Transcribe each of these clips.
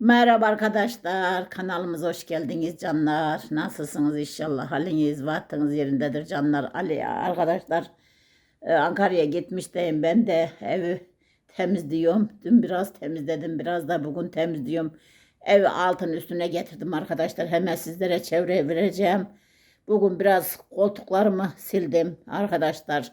Merhaba arkadaşlar, kanalımıza hoş geldiniz canlar. Nasılsınız inşallah? Haliniz, vaktiniz yerindedir canlar. Ali ya arkadaşlar e, Ankara'ya gitmiştim. Ben de evi temizliyorum. Dün biraz temizledim, biraz da bugün temizliyorum. Evi altın üstüne getirdim arkadaşlar. Hemen sizlere çevre vereceğim. Bugün biraz koltuklarımı sildim arkadaşlar.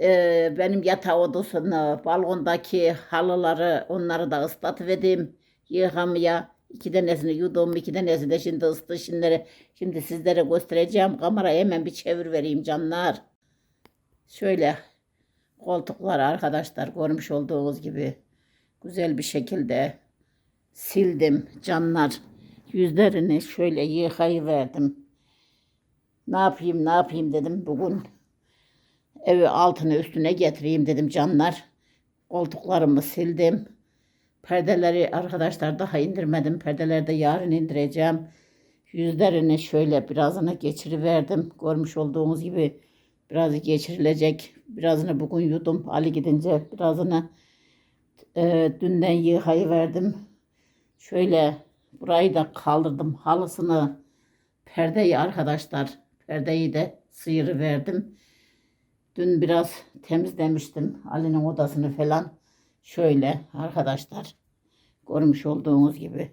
Ee, benim yatak odasını, balkondaki halıları onları da ıslatıverdim. Yıkamaya iki tanesini yudum, iki tanesini de şimdi ıstı. Şimdi, şimdi sizlere göstereceğim. Kamerayı hemen bir çevir vereyim canlar. Şöyle koltuklar arkadaşlar görmüş olduğunuz gibi güzel bir şekilde sildim canlar. Yüzlerini şöyle yıkayıverdim. Ne yapayım ne yapayım dedim bugün evi altını üstüne getireyim dedim canlar. Koltuklarımı sildim. Perdeleri arkadaşlar daha indirmedim. Perdeleri de yarın indireceğim. Yüzlerini şöyle birazını geçiriverdim. Görmüş olduğunuz gibi birazı geçirilecek. Birazını bugün yudum. Ali gidince birazını e, dünden yıkayıverdim. Şöyle burayı da kaldırdım. Halısını perdeyi arkadaşlar perdeyi de sıyırıverdim. Dün biraz temizlemiştim Ali'nin odasını falan. Şöyle arkadaşlar görmüş olduğunuz gibi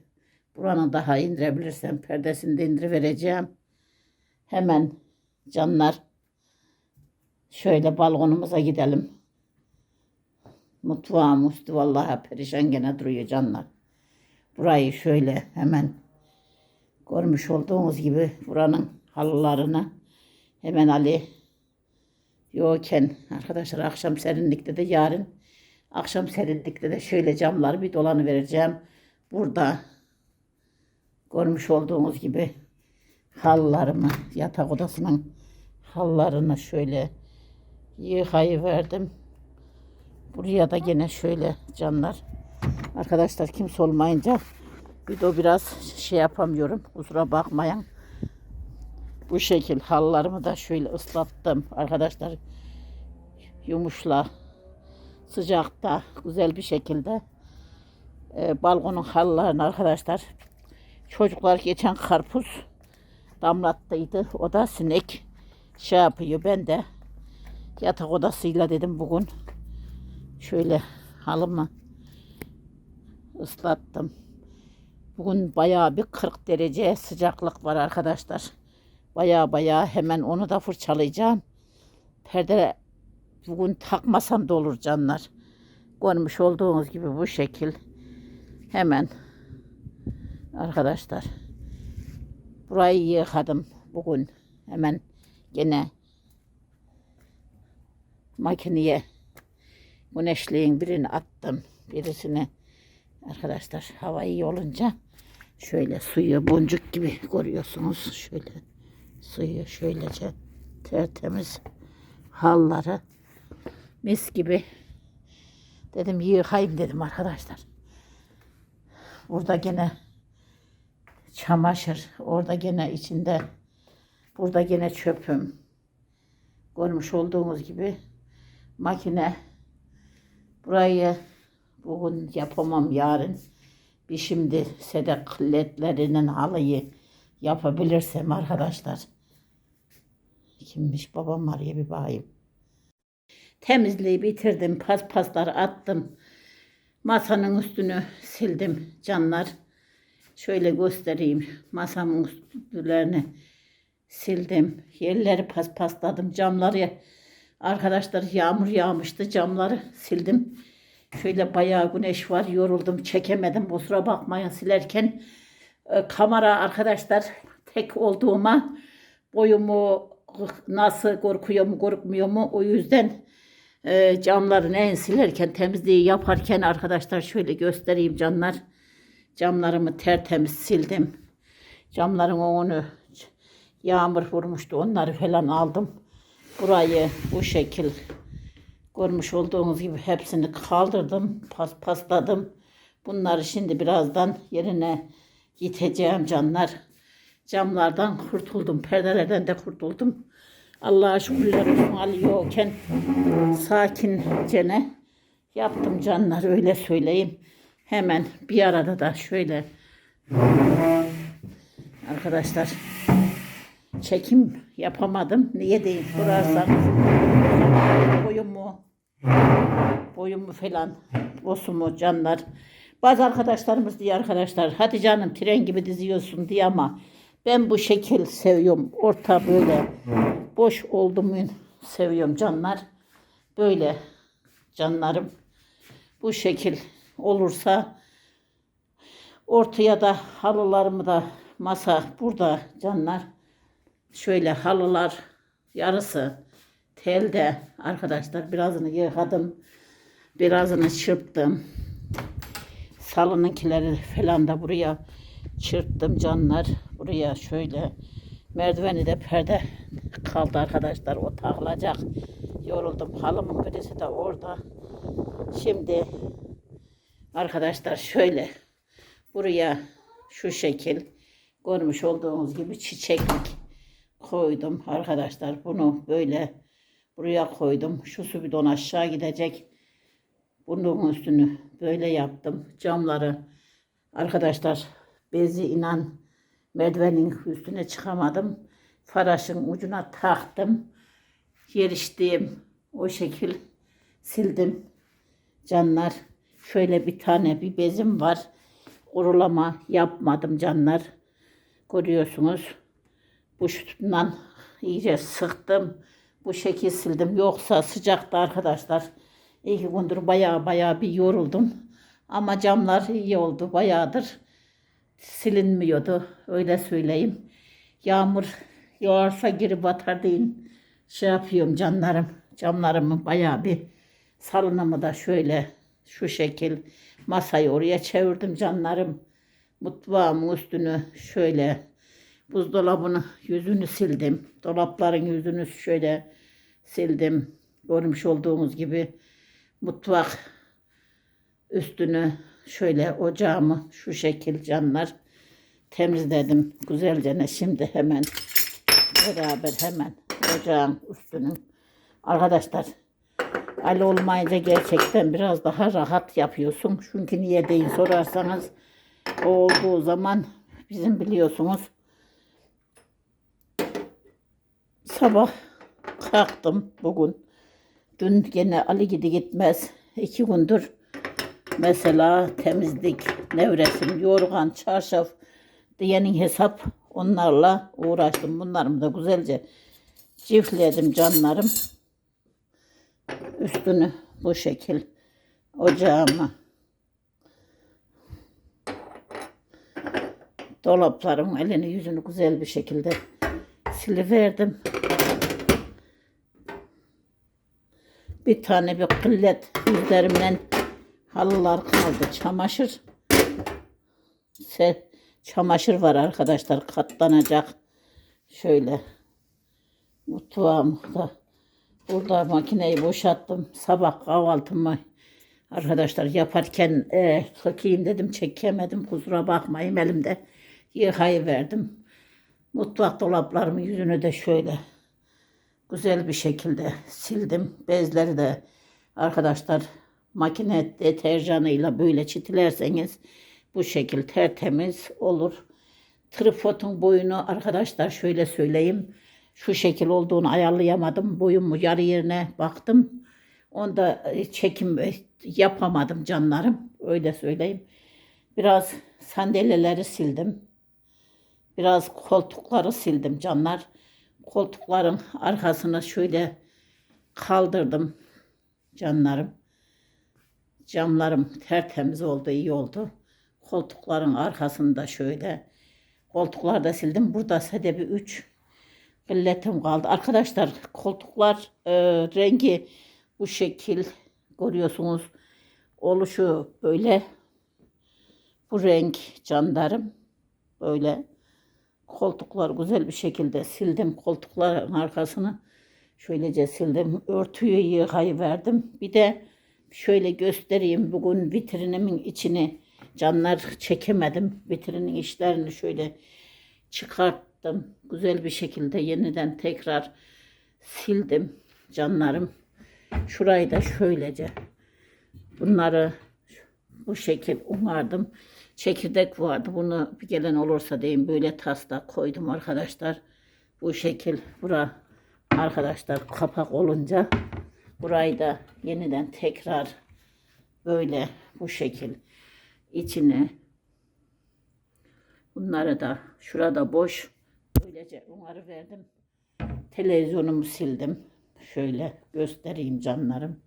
buranı daha indirebilirsem perdesini de indirivereceğim. Hemen canlar şöyle balkonumuza gidelim. Mutfağım üstü vallahi perişan gene duruyor canlar. Burayı şöyle hemen görmüş olduğunuz gibi buranın halılarını hemen Ali yokken arkadaşlar akşam serinlikte de yarın akşam serinlikte de şöyle camları bir dolanı vereceğim. Burada görmüş olduğunuz gibi halılarımı yatak odasının halılarını şöyle yıkayıverdim. Buraya da gene şöyle canlar. Arkadaşlar kimse olmayınca video biraz şey yapamıyorum. Kusura bakmayın. Bu şekil halılarımı da şöyle ıslattım arkadaşlar. Yumuşla sıcakta güzel bir şekilde e, balkonun halılarını arkadaşlar çocuklar geçen karpuz damlattıydı. O da sinek şey yapıyor. Ben de yatak odasıyla dedim bugün şöyle halımı ıslattım. Bugün bayağı bir 40 derece sıcaklık var arkadaşlar. Baya baya hemen onu da fırçalayacağım. Perde bugün takmasam da olur canlar. Görmüş olduğunuz gibi bu şekil. Hemen arkadaşlar. Burayı yıkadım bugün. Hemen gene makineye güneşliğin birini attım. Birisini arkadaşlar hava iyi olunca şöyle suyu boncuk gibi görüyorsunuz. Şöyle suyu şöylece tertemiz halları mis gibi dedim yıkayayım dedim arkadaşlar. Burada gene çamaşır, orada gene içinde burada gene çöpüm. Görmüş olduğunuz gibi makine burayı bugün yapamam yarın. Bir şimdi sedek ledlerinin halıyı yapabilirsem arkadaşlar. Kimmiş babam araya bir bakayım. Temizliği bitirdim. Paspasları attım. Masanın üstünü sildim canlar. Şöyle göstereyim. Masamın üstlerini sildim. Yerleri paspasladım. Camları arkadaşlar yağmur yağmıştı. Camları sildim. Şöyle bayağı güneş var. Yoruldum. Çekemedim. Kusura bakmayın silerken. E, kamera arkadaşlar tek olduğuma boyumu nasıl korkuyor mu korkmuyor mu o yüzden e, camları en silerken temizliği yaparken arkadaşlar şöyle göstereyim canlar camlarımı tertemiz sildim camların onu yağmur vurmuştu onları falan aldım burayı bu şekil görmüş olduğunuz gibi hepsini kaldırdım pas pasladım bunları şimdi birazdan yerine gideceğim canlar camlardan kurtuldum. Perdelerden de kurtuldum. Allah'a şükürler olsun Ali yokken sakincene yaptım canlar öyle söyleyeyim. Hemen bir arada da şöyle arkadaşlar çekim yapamadım. Niye değil sorarsanız boyumu boyumu falan bosumu canlar. Bazı arkadaşlarımız diyor arkadaşlar hadi canım tren gibi diziyorsun diye ama ben bu şekil seviyorum. Orta böyle boş olduğumu seviyorum canlar. Böyle canlarım. Bu şekil olursa ortaya da halılarımı da masa burada canlar. Şöyle halılar yarısı telde arkadaşlar birazını yıkadım. Birazını çırptım. Salonunkileri falan da buraya çırptım canlar. Buraya şöyle merdiveni de perde kaldı arkadaşlar. O takılacak. Yoruldum. Halımın birisi de orada. Şimdi arkadaşlar şöyle buraya şu şekil görmüş olduğunuz gibi çiçeklik koydum arkadaşlar. Bunu böyle buraya koydum. Şu su bidon aşağı gidecek. Bunun üstünü böyle yaptım. Camları arkadaşlar bezi inan merdivenin üstüne çıkamadım. Faraşın ucuna taktım. Yeriştiğim o şekil sildim. Canlar şöyle bir tane bir bezim var. Kurulama yapmadım canlar. Görüyorsunuz. Bu şutundan iyice sıktım. Bu şekil sildim. Yoksa sıcakta arkadaşlar. İki gündür baya baya bir yoruldum. Ama camlar iyi oldu. Bayağıdır silinmiyordu. Öyle söyleyeyim. Yağmur yağarsa geri batar deyin. Şey yapıyorum canlarım. Camlarımı bayağı bir salınımı da şöyle şu şekil masayı oraya çevirdim canlarım. Mutfağımın üstünü şöyle buzdolabını yüzünü sildim. Dolapların yüzünü şöyle sildim. Görmüş olduğunuz gibi mutfak üstünü şöyle ocağımı şu şekil canlar temizledim güzelce ne şimdi hemen beraber hemen ocağın üstünü arkadaşlar Ali olmayınca gerçekten biraz daha rahat yapıyorsun. Çünkü niye değil sorarsanız o olduğu zaman bizim biliyorsunuz sabah kalktım bugün. Dün gene Ali gidi gitmez. iki gündür mesela temizlik, nevresim, yorgan, çarşaf diyenin hesap onlarla uğraştım. Bunlarımı da güzelce çiftledim canlarım. Üstünü bu şekil ocağıma dolaplarım elini yüzünü güzel bir şekilde siliverdim. Bir tane bir kıllet yüzlerimden halılar kaldı. Çamaşır se çamaşır var arkadaşlar katlanacak. Şöyle mutfağımda burada makineyi boşalttım. Sabah kahvaltımı arkadaşlar yaparken e, çekeyim dedim çekemedim. Kusura bakmayın elimde yıkayı verdim. Mutfak dolaplarımın yüzünü de şöyle güzel bir şekilde sildim. Bezleri de arkadaşlar makine deterjanıyla böyle çitilerseniz bu şekil tertemiz olur. Tripodun boyunu arkadaşlar şöyle söyleyeyim. Şu şekil olduğunu ayarlayamadım. Boyumu yarı yerine baktım. Onda çekim yapamadım canlarım. Öyle söyleyeyim. Biraz sandalyeleri sildim. Biraz koltukları sildim canlar. Koltukların arkasını şöyle kaldırdım canlarım. Camlarım tertemiz oldu, iyi oldu. Koltukların arkasında şöyle koltukları da sildim. Burada sedebi 3 illetim kaldı. Arkadaşlar koltuklar e, rengi bu şekil görüyorsunuz. Oluşu böyle bu renk canlarım böyle koltuklar güzel bir şekilde sildim koltukların arkasını şöylece sildim örtüyü yıkayı verdim bir de şöyle göstereyim bugün vitrinimin içini canlar çekemedim vitrinin işlerini şöyle çıkarttım güzel bir şekilde yeniden tekrar sildim canlarım şurayı da şöylece bunları bu şekil umardım. Çekirdek vardı. Bunu bir gelen olursa diyeyim böyle tasla koydum arkadaşlar. Bu şekil bura arkadaşlar kapak olunca burayı da yeniden tekrar böyle bu şekil içine bunları da şurada boş böylece onları verdim. Televizyonumu sildim. Şöyle göstereyim canlarım.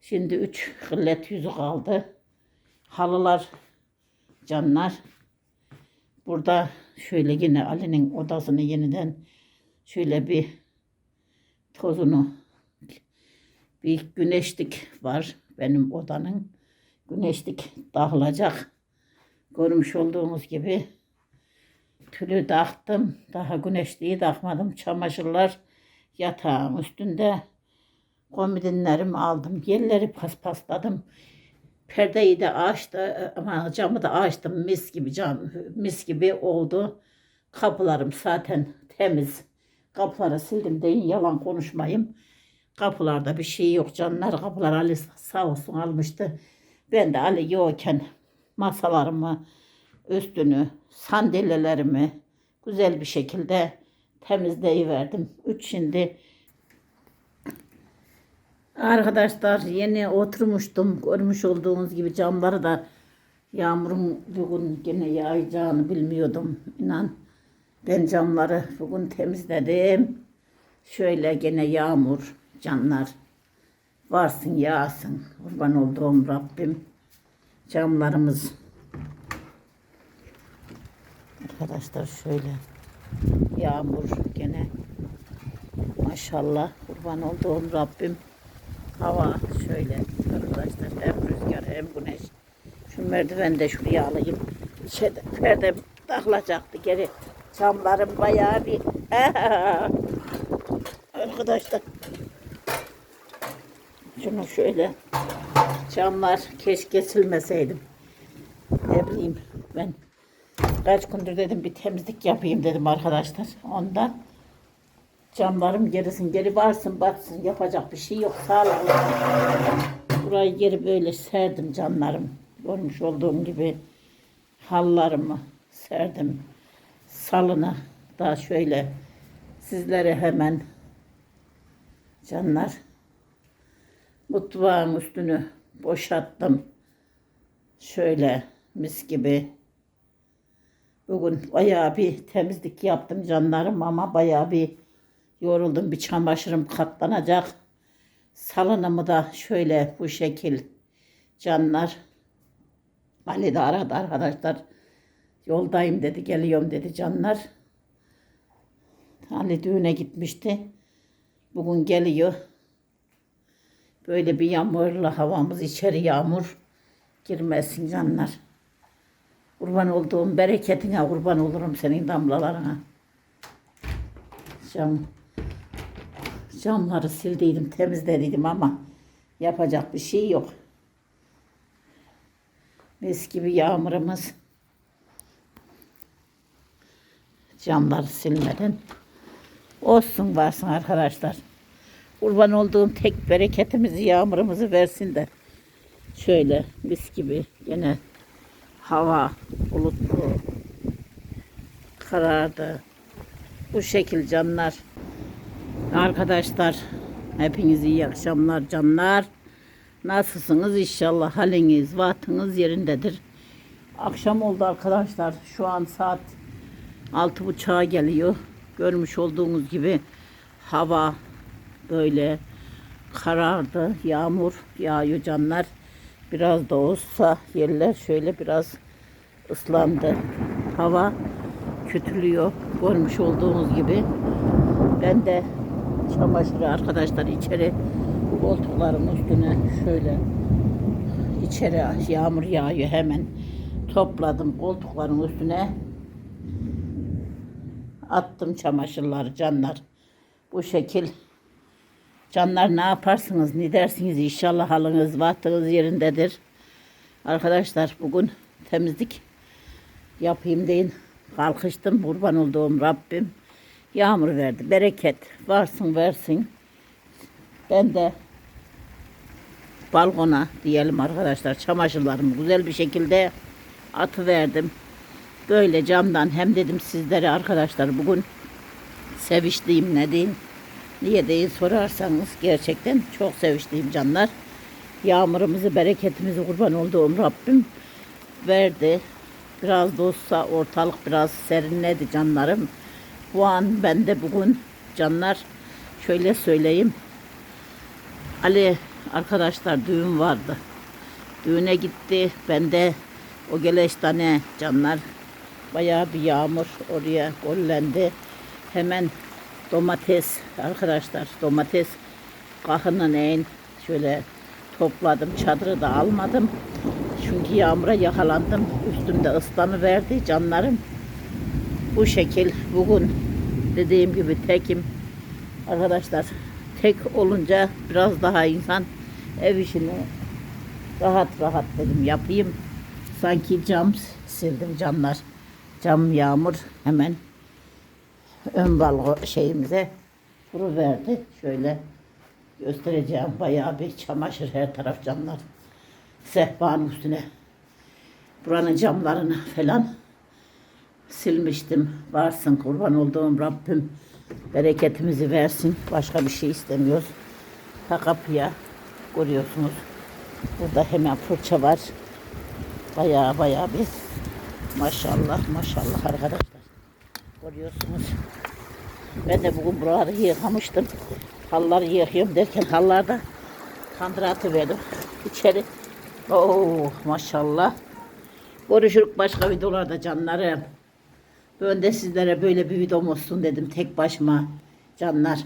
Şimdi üç hıllet yüzü kaldı. Halılar canlar. Burada şöyle yine Ali'nin odasını yeniden şöyle bir tozunu bir güneşlik var benim odanın. Güneşlik dağılacak. Görmüş olduğunuz gibi tülü taktım. Daha güneşliği takmadım. Çamaşırlar yatağın üstünde. Komodinlerimi aldım. Yerleri paspasladım. Perdeyi de açtı ama camı da açtım. Mis gibi cam, mis gibi oldu. Kapılarım zaten temiz. Kapıları sildim deyin yalan konuşmayayım. Kapılarda bir şey yok canlar. Kapılar Ali sağ olsun almıştı. Ben de Ali yokken masalarımı, üstünü, sandalyelerimi güzel bir şekilde temizleyiverdim. Üç şimdi Arkadaşlar yeni oturmuştum. Görmüş olduğunuz gibi camları da yağmurun bugün gene yağacağını bilmiyordum. İnan ben camları bugün temizledim. Şöyle gene yağmur canlar. Varsın yağsın. Kurban olduğum Rabbim. Camlarımız. Arkadaşlar şöyle yağmur gene. Maşallah kurban olduğum Rabbim. Hava şöyle arkadaşlar hem rüzgar hem güneş. Şu merdiveni de şuraya alayım. İçeride perde takılacaktı geri. Camlarım bayağı bir arkadaşlar. Şunu şöyle camlar keşke silmeseydim. Ne bileyim ben kaç gündür dedim bir temizlik yapayım dedim arkadaşlar. Ondan camlarım gerisin geri varsın batsın yapacak bir şey yok sağlıklı. Burayı geri böyle serdim canlarım. Görmüş olduğum gibi hallarımı serdim. Salını da şöyle sizlere hemen canlar mutfağın üstünü boşalttım. Şöyle mis gibi. Bugün bayağı bir temizlik yaptım canlarım ama bayağı bir yoruldum. Bir çamaşırım katlanacak. Salınımı da şöyle bu şekil canlar. Ali de aradı arkadaşlar. Yoldayım dedi, geliyorum dedi canlar. Ali düğüne gitmişti. Bugün geliyor. Böyle bir yağmurlu havamız içeri yağmur girmesin canlar. Kurban olduğum bereketine kurban olurum senin damlalarına. Cam, camları sildiydim, temizlediydim ama yapacak bir şey yok. Mis gibi yağmurumuz. Camları silmeden. Olsun varsın arkadaşlar. Kurban olduğum tek bereketimizi, yağmurumuzu versin de. Şöyle mis gibi yine hava bulutlu karardı. Bu şekil canlar. Arkadaşlar hepinize iyi akşamlar canlar. Nasılsınız inşallah haliniz, vaatınız yerindedir. Akşam oldu arkadaşlar. Şu an saat altı buçuğa geliyor. Görmüş olduğunuz gibi hava böyle karardı. Yağmur yağıyor canlar. Biraz da olsa yerler şöyle biraz ıslandı. Hava kötülüyor. Görmüş olduğunuz gibi. Ben de çamaşırı arkadaşlar içeri koltukların üstüne şöyle içeri yağmur yağıyor hemen topladım koltukların üstüne attım çamaşırları canlar bu şekil canlar ne yaparsınız ne dersiniz? İnşallah halınız vaktiniz yerindedir. Arkadaşlar bugün temizlik yapayım deyin. Kalkıştım kurban olduğum Rabbim. Yağmur verdi bereket. Varsın versin. Ben de balkona diyelim arkadaşlar çamaşırlarımı güzel bir şekilde atıverdim. Böyle camdan hem dedim sizlere arkadaşlar bugün seviştiğim ne diyeyim niye değil sorarsanız gerçekten çok seviştiğim canlar. Yağmurumuzu bereketimizi kurban olduğum Rabbim verdi. Biraz da ortalık biraz serinledi canlarım. Bu an ben de bugün canlar şöyle söyleyeyim. Ali arkadaşlar düğün vardı. Düğüne gitti. Ben de o geleştane canlar bayağı bir yağmur oraya gollendi. Hemen domates arkadaşlar domates kahının en şöyle topladım. Çadırı da almadım. Çünkü yağmura yakalandım. Üstümde ıslanı verdi canlarım. Bu şekil bugün dediğim gibi tekim. Arkadaşlar tek olunca biraz daha insan ev işini rahat rahat dedim yapayım. Sanki cam sildim camlar. Cam yağmur hemen ön balko şeyimize kuru verdi. Şöyle göstereceğim bayağı bir çamaşır her taraf camlar. Sehpanın üstüne buranın camlarını falan silmiştim. Varsın kurban olduğum Rabbim bereketimizi versin. Başka bir şey istemiyoruz. Ta kapıya görüyorsunuz. Burada hemen fırça var. Baya baya bir maşallah maşallah arkadaşlar. Görüyorsunuz. Ben de bugün buraları yıkamıştım. Halları yıkıyorum derken hallarda tandıra atıverdim. İçeri. Oo maşallah. Görüşürük başka videolarda canlarım. Ben de sizlere böyle bir videom olsun dedim tek başıma canlar.